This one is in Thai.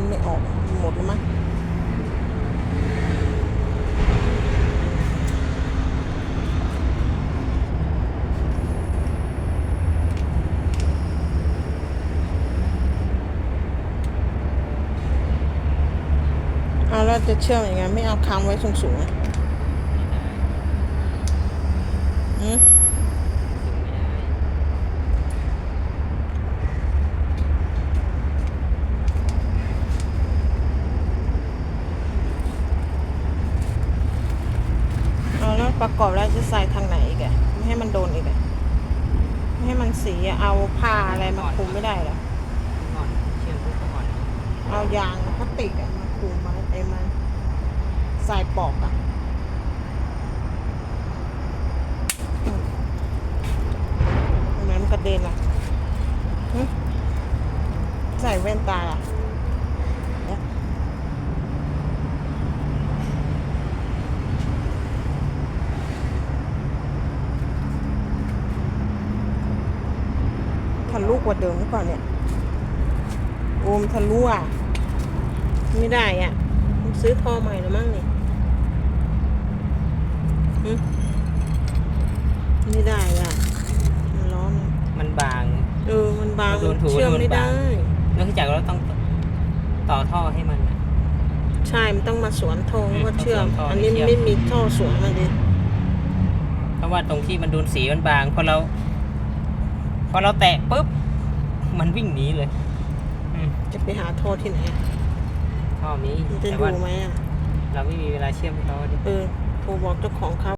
นไม่ออกหมดแล้วมั้งเอาแล้วจะเชื่อมยังไงไม่เอาค้างไว้สูงๆอะอืม เอาแล้ว ประกอบแล้วจะใส่ทางไหนอีกอะไม่ให้มันโดนอีกอะไม่ให้มันสีอะเอาผ้าอะไรมาคลุมไม่ได้เหรอก่อนเชื่อมปุ๊บก็ก่อนเอายางพลาสติกอะมาคลุมมาไอ้มันใส่ปอกอะอืมทำไมมันกระเด็นอะหึใส่แว่นตาอะ ทะลุกว่าเดิมหรือเปล่าเนี่ยโอมทะลุอะไม่ได้อะต้องซื้อท่อใหม่แล้วมั้งนี่หึไม่ได้อะมันร้อน มันบาง เออ มันบางมันโดนถูเชื่อมมันไม่บาได้งแล้วที่จากเราต้องต่อท่อให้มันน่ะใช่ มันต้องมาสวนท่ออืมว่าเชื่อมต้องสวนท่ออันนี้ให้เชื่อมไม่มีท่อสวนมาดิเพราะว่าตรงที่มันโดนสีมันบางพอเรา พอเราแตะปุ๊บ มันวิ่งหนีเลยอืมจะไปหาท่อที่ไหนอะท่อนี้มันจะแต่ดูว่าไหมอะ เราไม่มีเวลาเชื่อมให้เขาดิ เออโทรบอกเจ้าของเขา